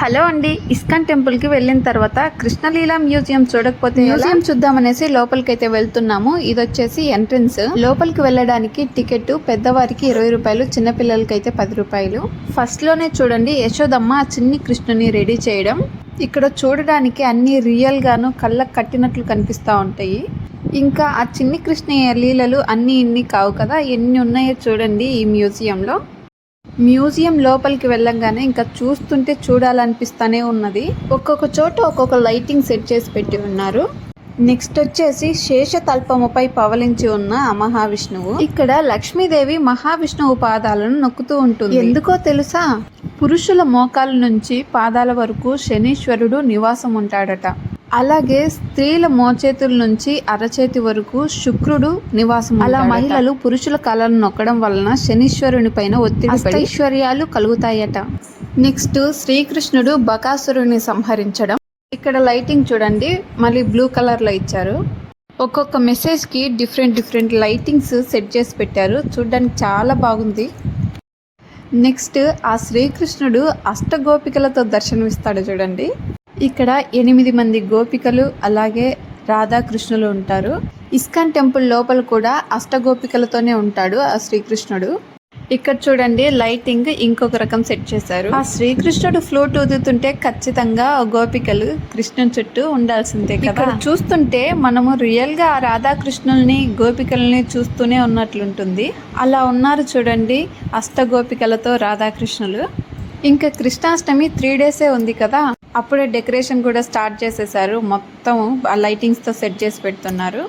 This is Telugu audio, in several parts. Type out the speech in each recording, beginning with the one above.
హలో అండి. ఇస్కాన్ టెంపుల్కి వెళ్ళిన తర్వాత కృష్ణలీల మ్యూజియం చూడకపోతే మ్యూజియం చూద్దామనేసి లోపలికి అయితే వెళ్తున్నాము. ఇది వచ్చేసి ఎంట్రన్స్. లోపలికి వెళ్ళడానికి టికెట్ పెద్దవారికి ఇరవై రూపాయలు చిన్నపిల్లలకి అయితే పది రూపాయలు. ఫస్ట్లోనే చూడండి యశోదమ్మ ఆ చిన్ని కృష్ణుని రెడీ చేయడం. ఇక్కడ చూడడానికి అన్ని రియల్ గాను కళ్ళకు కట్టినట్లు కనిపిస్తూ ఉంటాయి. ఇంకా ఆ చిన్ని కృష్ణ లీలలు అన్ని ఇన్ని కావు కదా? ఎన్ని ఉన్నాయో చూడండి ఈ మ్యూజియంలో. మ్యూజియం లోపలికి వెళ్ళంగానే ఇంకా చూస్తుంటే చూడాలనిపిస్తానే ఉన్నది. ఒక్కొక్క చోట ఒక్కొక్క లైటింగ్ సెట్ చేసి పెట్టి ఉన్నారు. నెక్స్ట్ వచ్చేసి శేషతల్పముపై పవలించి ఉన్న మహావిష్ణువు. ఇక్కడ లక్ష్మీదేవి మహావిష్ణువు పాదాలను నొక్కుతూ ఉంటుంది. ఎందుకో తెలుసా? పురుషుల మోకాల నుంచి పాదాల వరకు శనీశ్వరుడు నివాసం ఉంటాడట అలాగే స్త్రీల మోచేతుల నుంచి అరచేతి వరకు శుక్రుడు నివాసం అలా మహిళలు పురుషుల కాళ్ళను నొక్కడం వలన శనీశ్వరుని పైన ఒత్తిడి ఐశ్వర్యాలు కలుగుతాయట. నెక్స్ట్ శ్రీకృష్ణుడు బకాసురుని సంహరించడం. ఇక్కడ లైటింగ్ చూడండి మళ్ళీ బ్లూ కలర్లో ఇచ్చారు. ఒక్కొక్క మెసేజ్కి డిఫరెంట్ డిఫరెంట్ లైటింగ్స్ సెట్ చేసి పెట్టారు. చూడడానికి చాలా బాగుంది. నెక్స్ట్ ఆ శ్రీకృష్ణుడు అష్టగోపికలతో దర్శనమిస్తాడు చూడండి. ఇక్కడ ఎనిమిది మంది గోపికలు అలాగే రాధాకృష్ణులు ఉంటారు. ఇస్కాన్ టెంపుల్ లోపల కూడా అష్టగోపికలతోనే ఉంటాడు ఆ శ్రీకృష్ణుడు. ఇక్కడ చూడండి లైటింగ్ ఇంకొక రకం సెట్ చేశారు. ఆ శ్రీకృష్ణుడు ఫ్లూట్ ఊదుతుంటే ఖచ్చితంగా గోపికలు కృష్ణుని చుట్టూ ఉండాల్సిందే కదా. చూస్తుంటే మనము రియల్గా రాధాకృష్ణుల్ని గోపికల్ని చూస్తూనే ఉన్నట్లుంటుంది. అలా ఉన్నారు చూడండి అష్టగోపికలతో రాధాకృష్ణులు. ఇంకా కృష్ణాష్టమి త్రీ డేసే ఉంది కదా. అప్పుడే డెకరేషన్ కూడా స్టార్ట్ చేసేసారు. మొత్తం ఆ లైటింగ్స్తో సెట్ చేసి పెడుతున్నారు.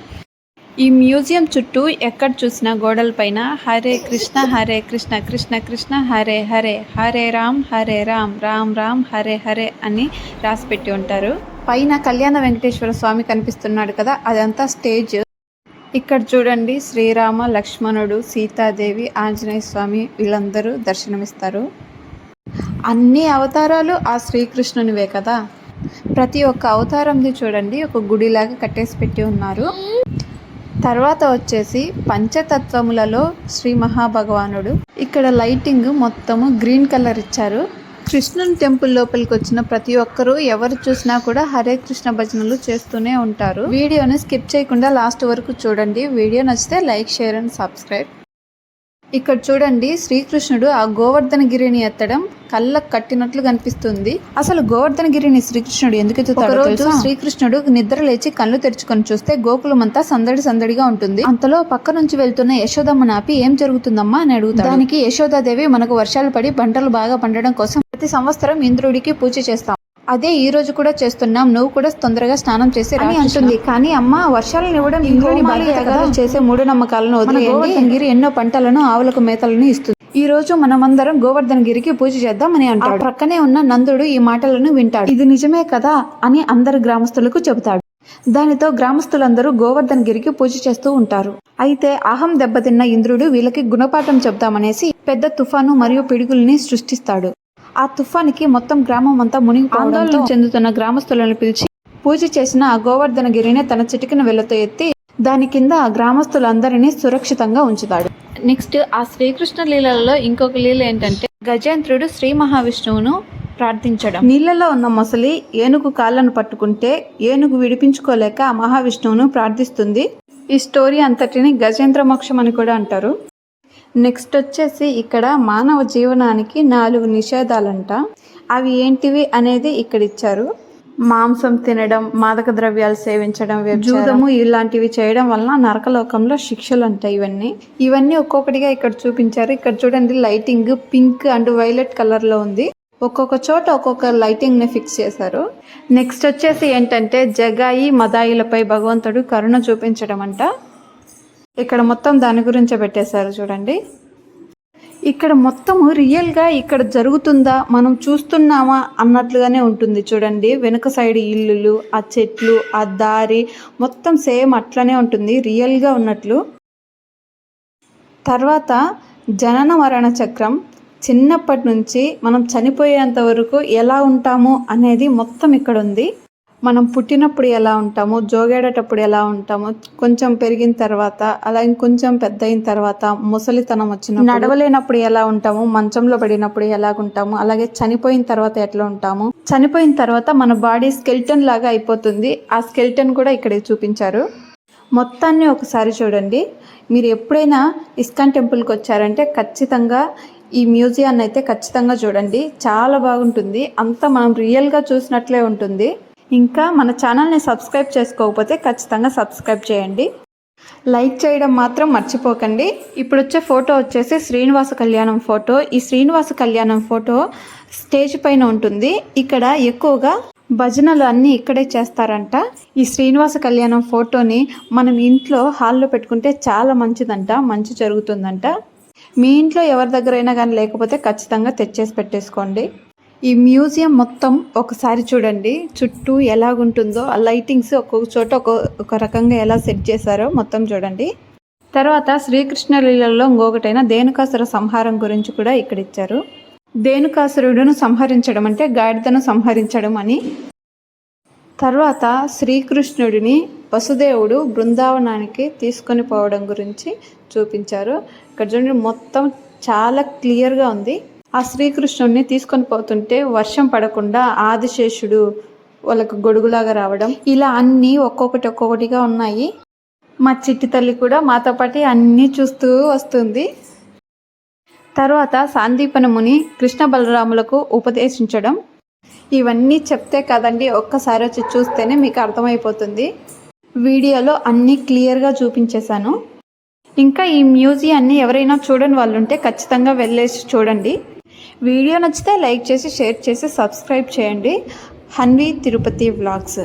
ఈ మ్యూజియం చుట్టూ ఎక్కడ చూసినా గోడల పైన హరే కృష్ణ హరే కృష్ణ కృష్ణ కృష్ణ హరే హరే హరే రామ్ హరే రామ్ రామ్ రామ్ హరే హరే అని రాసి పెట్టి ఉంటారు. పైన కళ్యాణ వెంకటేశ్వర స్వామి కనిపిస్తున్నాడు కదా అదంతా స్టేజ్. ఇక్కడ చూడండి శ్రీరామ లక్ష్మణుడు సీతాదేవి ఆంజనేయ స్వామి వీళ్ళందరూ దర్శనమిస్తారు. అన్ని అవతారాలు ఆ శ్రీకృష్ణునివే కదా? ప్రతి ఒక్క అవతారంది చూడండి ఒక గుడిలాగా కట్టేసి పెట్టి ఉన్నారు. తర్వాత వచ్చేసి పంచతత్వములలో శ్రీ మహాభగవానుడు. ఇక్కడ లైటింగ్ మొత్తము గ్రీన్ కలర్ ఇచ్చారు. కృష్ణుని టెంపుల్ లోపలికి వచ్చిన ప్రతి ఒక్కరూ ఎవరు చూసినా కూడా హరే కృష్ణ భజనలు చేస్తూనే ఉంటారు. వీడియోని స్కిప్ చేయకుండా లాస్ట్ వరకు చూడండి. వీడియో నచ్చితే లైక్ షేర్ అండ్ సబ్స్క్రైబ్. ఇక్కడ చూడండి శ్రీకృష్ణుడు ఆ గోవర్ధన గిరిని ఎత్తడం కళ్ళకు కట్టినట్లు కనిపిస్తుంది. అసలు గోవర్ధన గిరిని శ్రీకృష్ణుడు ఎందుకు ఎత్తుతాడో రోజు శ్రీకృష్ణుడు నిద్ర లేచి కళ్ళు తెరుచుకొని చూస్తే గోకులమంతా సందడి సందడిగా ఉంటుంది. అంతలో పక్క నుంచి వెళ్తున్న యశోదమ్మ నాపి ఏం జరుగుతుందమ్మా? అని అడుగుతాడు. దానికి యశోదాదేవి మనకు వర్షాలు పడి పంటలు బాగా పండడం కోసం ప్రతి సంవత్సరం ఇంద్రుడికి పూజ చేస్తాం. అదే ఈ రోజు కూడా చేస్తున్నాం. నువ్వు కూడా తొందరగా స్నానం చేసి అని అంటుంది. కానీ అమ్మ వర్షాలను ఇవ్వడం ఇంద్రుని బాధ్యత చేసే మూఢనమ్మకాలను వదిలేయండి. గిరి ఎన్నో పంటలను ఆవులకు మేతలను ఇస్తుంది. ఈ రోజు మనమందరం గోవర్ధన గిరికి పూజ చేద్దామని అంటాడు. ప్రక్కనే ఉన్న నందుడు ఈ మాటలను వింటాడు. ఇది నిజమే కదా అని అందరు గ్రామస్తులకు చెబుతాడు. దానితో గ్రామస్తులందరూ గోవర్ధన్ గిరికి పూజ చేస్తూ ఉంటారు. అయితే అహం దెబ్బతిన్న ఇంద్రుడు వీళ్ళకి గుణపాఠం చెప్తామనేసి పెద్ద తుఫాను మరియు పిడుగుల్ని సృష్టిస్తాడు. ఆ తుఫానికి మొత్తం గ్రామం అంతా మునిగి ఆందోళన చెందుతున్న గ్రామస్తులను పిలిచి పూజ చేసిన ఆ గోవర్ధన గిరిని తన చిటికిన వెళ్ళతో ఎత్తి దాని కింద గ్రామస్తులందరినీ సురక్షితంగా ఉంచుతాడు. నెక్స్ట్ ఆ శ్రీకృష్ణ లీలలో ఇంకొక లీల ఏంటంటే గజేంద్రుడు శ్రీ మహావిష్ణువును ప్రార్థించడం. నీళ్ళలో ఉన్న మొసలి ఏనుగు కాళ్ళను పట్టుకుంటే ఏనుగు విడిపించుకోలేక ఆ మహావిష్ణువును ప్రార్థిస్తుంది. ఈ స్టోరీ అంతటిని గజేంద్ర మోక్షం అని కూడా అంటారు. నెక్స్ట్ వచ్చేసి ఇక్కడ మానవ జీవనానికి నాలుగు నిషేధాలంట. అవి ఏంటివి అనేది ఇక్కడ ఇచ్చారు. మాంసం తినడం మాదక ద్రవ్యాలు సేవించడం జూదము ఇలాంటివి చేయడం వలన నరకలోకంలో శిక్షలు అంటాయి ఇవన్నీ. ఇవన్నీ ఒక్కొక్కటిగా ఇక్కడ చూపించారు. ఇక్కడ చూడండి లైటింగ్ పింక్ అండ్ వైలెట్ కలర్లో ఉంది. ఒక్కొక్క చోట ఒక్కొక్క లైటింగ్ని ఫిక్స్ చేశారు. నెక్స్ట్ వచ్చేసి ఏంటంటే జగాయి మదాయిలపై భగవంతుడు కరుణ చూపించడం అంట. ఇక్కడ మొత్తం దాని గురించే పెట్టేశారు చూడండి. ఇక్కడ మొత్తము రియల్గా ఇక్కడ జరుగుతుందా మనం చూస్తున్నామా అన్నట్లుగానే ఉంటుంది చూడండి. వెనుక సైడ్ ఇల్లులు ఆ చెట్లు ఆ దారి మొత్తం సేమ్ అట్లనే ఉంటుంది రియల్గా ఉన్నట్లు. తర్వాత జనన మరణ చక్రం చిన్నప్పటి నుంచి మనం చనిపోయేంత వరకు ఎలా ఉంటాము అనేది మొత్తం ఇక్కడ ఉంది. మనం పుట్టినప్పుడు ఎలా ఉంటాము జోగాడేటప్పుడు ఎలా ఉంటాము కొంచెం పెరిగిన తర్వాత అలా ఇంకొంచెం పెద్ద అయిన తర్వాత ముసలితనం వచ్చిన నడవలేనప్పుడు ఎలా ఉంటాము మంచంలో పడినప్పుడు ఎలా ఉంటాము అలాగే చనిపోయిన తర్వాత ఎట్లా ఉంటాము. చనిపోయిన తర్వాత మన బాడీ స్కెల్టన్ లాగా అయిపోతుంది. ఆ స్కెల్టన్ కూడా ఇక్కడ చూపించారు. మొత్తాన్ని ఒకసారి చూడండి. మీరు ఎప్పుడైనా ఇస్కాన్ టెంపుల్కి వచ్చారంటే ఖచ్చితంగా ఈ మ్యూజియాన్ని అయితే ఖచ్చితంగా చూడండి. చాలా బాగుంటుంది. అంతా మనం రియల్గా చూసినట్లే ఉంటుంది. ఇంకా మన ఛానల్ని సబ్స్క్రైబ్ చేసుకోకపోతే ఖచ్చితంగా సబ్స్క్రైబ్ చేయండి. లైక్ చేయడం మాత్రం మర్చిపోకండి. ఇప్పుడు వచ్చే ఫోటో వచ్చేసి శ్రీనివాస కళ్యాణం ఫోటో. ఈ శ్రీనివాస కళ్యాణం ఫోటో స్టేజ్ పైన ఉంటుంది. ఇక్కడ ఎక్కువగా భజనలు అన్నీ ఇక్కడే చేస్తారంట. ఈ శ్రీనివాస కళ్యాణం ఫోటోని మనం ఇంట్లో హాల్లో పెట్టుకుంటే చాలా మంచిదంట మంచి జరుగుతుందంట. మీ ఇంట్లో ఎవరి దగ్గరైనా కానీ లేకపోతే ఖచ్చితంగా తెచ్చేసి పెట్టేసుకోండి. ఈ మ్యూజియం మొత్తం ఒకసారి చూడండి. చుట్టూ ఎలాగుంటుందో ఆ లైటింగ్స్ ఒక్కొక్క చోట ఒక ఒక రకంగా ఎలా సెట్ చేశారో మొత్తం చూడండి. తర్వాత శ్రీకృష్ణ లీలలో ఇంకొకటైన దేనుకాసుర సంహారం గురించి కూడా ఇక్కడ ఇచ్చారు. దేనుకాసురుడును సంహరించడం అంటే గాడిదను సంహరించడం అని. తర్వాత శ్రీకృష్ణుడిని వసుదేవుడు బృందావనానికి తీసుకొని పోవడం గురించి చూపించారు. ఇక్కడ చూడండి మొత్తం చాలా క్లియర్గా ఉంది. ఆ శ్రీకృష్ణుడిని తీసుకొని పోతుంటే వర్షం పడకుండా ఆదిశేషుడు వాళ్ళకు గొడుగులాగా రావడం. ఇలా అన్నీ ఒక్కొక్కటి ఒక్కొక్కటిగా ఉన్నాయి. మా చిట్టి తల్లి కూడా మాతో పాటు అన్నీ చూస్తూ వస్తుంది. తర్వాత సాందీపన ముని కృష్ణ బలరాములకు ఉపదేశించడం. ఇవన్నీ చెప్తే కదండి ఒక్కసారి వచ్చి చూస్తేనే మీకు అర్థమైపోతుంది. వీడియోలో అన్నీ క్లియర్గా చూపించేశాను. ఇంకా ఈ మ్యూజియాన్ని ఎవరైనా చూడని వాళ్ళు ఉంటే ఖచ్చితంగా వెళ్ళేసి చూడండి. వీడియో నచ్చితే లైక్ చేసి షేర్ చేసి సబ్స్క్రైబ్ చేయండి. హన్వి తిరుపతి వ్లాగ్స్.